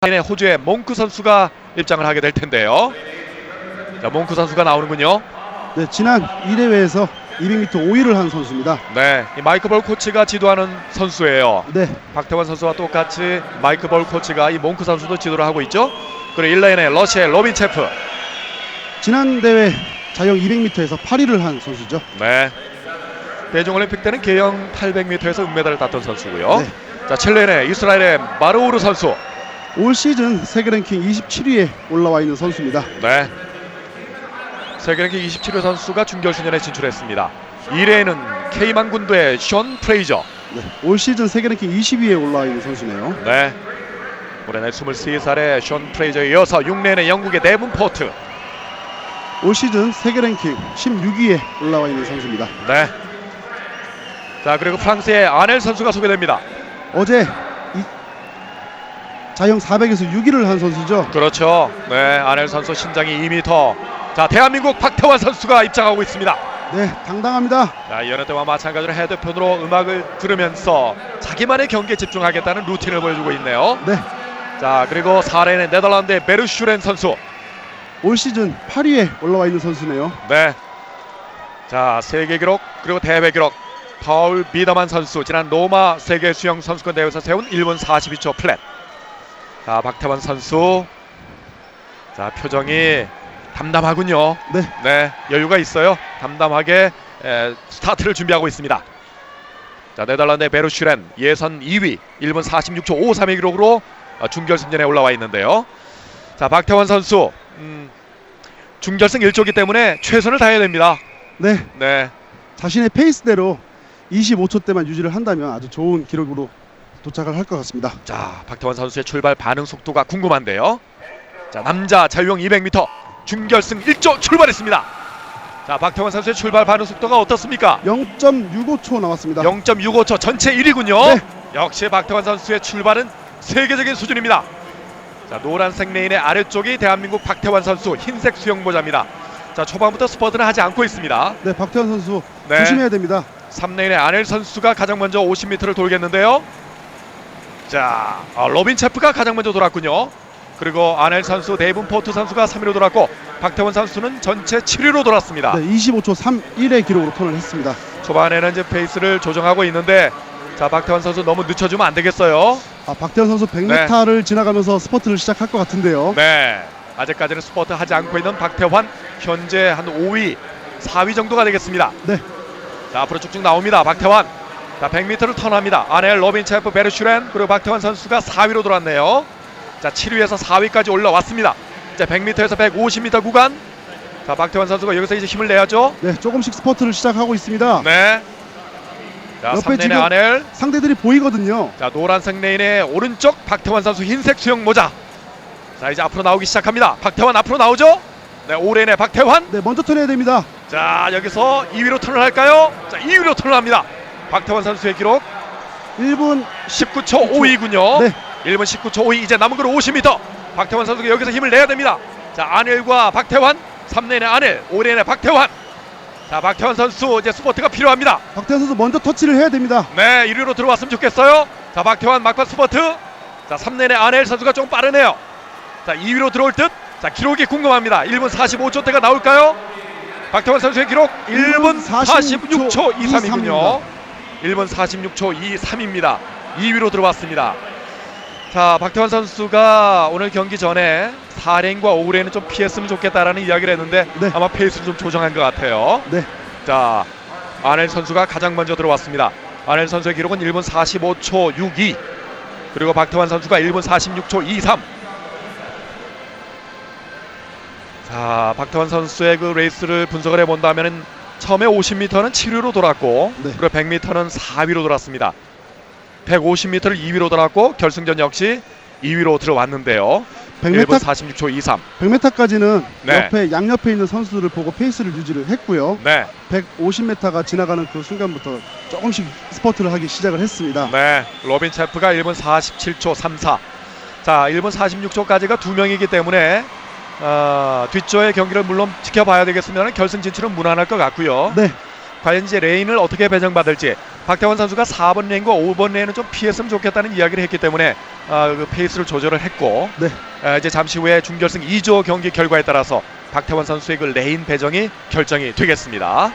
라인에 호주의 몽크 선수가 입장을 하게 될 텐데요. 자, 몽크 선수가 나오는군요. 네, 지난 1회에서 200m 5위를 한 선수입니다. 네, 이 마이크 볼 코치가 지도하는 선수예요. 네, 박태환 선수와 똑같이 마이크 볼 코치가 이 몽크 선수도 지도를 하고 있죠. 그리고 1레인의 러시아의 로빈 체프. 지난 대회 자영 200m에서 8위를 한 선수죠. 네. 베이징 올림픽 때는 개영 800m에서 은메달을 땄던 선수고요. 네. 자, 7레인의 이스라엘의 마르오르 선수. 올 시즌 세계 랭킹 27위에 올라와 있는 선수입니다. 네. 세계 랭킹 27위 선수가 준결승전에 진출했습니다. 2레인은 케이만 군도의 션 프레이저. 네, 올 시즌 세계 랭킹 20위에 올라와 있는 선수네요. 네. 올해는 23살의 션 프레이저에 이어서 6레인의 영국의 데븐 포트. 올 시즌 세계 랭킹 16위에 올라와 있는 선수입니다. 네. 자, 그리고 프랑스의 아넬 선수가 소개됩니다. 어제 이 자영 400에서 6위를 한 선수죠. 그렇죠. 네, 아넬 선수 신장이 2m. 자, 대한민국 박태환 선수가 입장하고 있습니다. 네, 당당합니다. 자, 이연의 때와 마찬가지로 헤드폰으로 음악을 들으면서 자기만의 경기에 집중하겠다는 루틴을 보여주고 있네요. 네, 자, 그리고 4레인의 네덜란드의 베르슈렌 선수. 올 시즌 8위에 올라와 있는 선수네요. 네. 자, 세계 기록 그리고 대회 기록. 파울 비더만 선수 지난 로마 세계 수영 선수권 대회에서 세운 1분 42초 플랫. 자, 박태환 선수. 자, 표정이 담담하군요. 네, 네, 여유가 있어요. 담담하게 에, 스타트를 준비하고 있습니다. 자, 네덜란드의 베르슈렌 예선 2위 1분 46초 53의 기록으로 어, 준결승전에 올라와 있는데요. 자, 박태환 선수 음, 준결승 1조기 때문에 최선을 다해야 됩니다. 네, 네, 자신의 페이스대로 25초 대만 유지를 한다면 아주 좋은 기록으로 도착을 할 것 같습니다. 자, 박태환 선수의 출발 반응 속도가 궁금한데요. 자, 남자 자유형 200m 준결승 1조 출발했습니다. 자, 박태환 선수의 출발 반응 속도가 어떻습니까? 0.65초 나왔습니다. 0.65초 전체 1위군요. 네. 역시 박태환 선수의 출발은 세계적인 수준입니다. 자 노란색 레인의 아래쪽이 대한민국 박태환 선수 흰색 수영 모자입니다. 자 초반부터 스퍼트는 하지 않고 있습니다. 네, 박태환 선수 네. 조심해야 됩니다. 3레인의 아넬 선수가 가장 먼저 50m를 돌겠는데요. 자 어, 로빈 체프가 가장 먼저 돌았군요. 그리고 아넬 선수, 데이븐 포트 선수가 3위로 돌았고 박태환 선수는 전체 7위로 돌았습니다. 네, 25초 31의 기록으로 턴을 했습니다. 초반에는 이제 페이스를 조정하고 있는데 자 박태환 선수 너무 늦춰주면 안 되겠어요. 아, 박태환 선수 100m를 지나가면서 스퍼트를 시작할 것 같은데요. 네. 아직까지는 스포트 하지 않고 있는 박태환 현재 한 5위, 4위 정도가 되겠습니다. 네, 자 앞으로 쭉쭉 나옵니다. 박태환. 자 100m를 턴합니다. 아넬 로빈 체프 베르슈렌 그리고 박태환 선수가 4위로 돌았네요. 자 7위에서 4위까지 올라왔습니다. 이제 100m에서 150m 구간. 자 박태환 선수가 여기서 이제 힘을 내야죠. 네, 조금씩 스퍼트를 시작하고 있습니다. 네. 자 옆에 3레인의 지금- 아넬. 상대들이 보이거든요. 자 노란색 레인의 오른쪽 박태환 선수 흰색 수영 모자. 자 이제 앞으로 나오기 시작합니다. 박태환 앞으로 나오죠. 네 5레인의 박태환. 네, 먼저 턴해야 됩니다. 자 여기서 2위로 턴을 할까요? 자 2위로 턴을 합니다. 박태환 선수의 기록 1분 19초 5위군요. 네, 1분 19초 5위 이제 남은 거는 50m. 박태환 선수가 여기서 힘을 내야 됩니다. 자 아넬과 박태환 3레인의 아넬 5레인의 박태환. 자 박태환 선수 이제 스포트가 필요합니다. 박태환 선수 먼저 터치를 해야 됩니다. 네 1위로 들어왔으면 좋겠어요. 자 박태환 막판 스포트. 자 3레인의 아넬 선수가 좀 빠르네요. 자 2위로 들어올 듯. 자 기록이 궁금합니다. 1분 45초대가 나올까요? 박태환 선수의 기록 1분 46초 23이군요. 1분 46초 23입니다. 2위로 들어왔습니다. 자, 박태환 선수가 오늘 경기 전에 4레인과 5레인은 좀 피했으면 좋겠다라는 이야기를 했는데 네. 아마 페이스를 좀 조정한 것 같아요. 네, 자, 아넬 선수가 가장 먼저 들어왔습니다. 아넬 선수의 기록은 1분 45초 62. 그리고 박태환 선수가 1분 46초 23. 자, 박태환 선수의 그 레이스를 분석을 해본다면은 처음에 50m는 7위로 돌았고 네. 그리고 100m는 4위로 돌았습니다. 150m를 2위로 돌았고 결승전 역시 2위로 들어왔는데요. 1분 100m 46초 23. 100m까지는 네. 옆에 양옆에 있는 선수들을 보고 페이스를 유지를 했고요. 네. 150m가 지나가는 그 순간부터 조금씩 스퍼트를 하기 시작을 했습니다. 네, 로빈 체프가 1분 47초 34. 자, 1분 46초까지가 두 명이기 때문에 어, 뒷조의 경기를 물론 지켜봐야 되겠으면 결승 진출은 무난할 것 같고요. 네, 과연 이제 레인을 어떻게 배정받을지 박태원 선수가 4번 레인과 5번 레인은 좀 피했으면 좋겠다는 이야기를 했기 때문에 아, 그 페이스를 조절을 했고 네. 아, 이제 잠시 후에 준결승 2조 경기 결과에 따라서 박태환 선수의 그 레인 배정이 결정이 되겠습니다.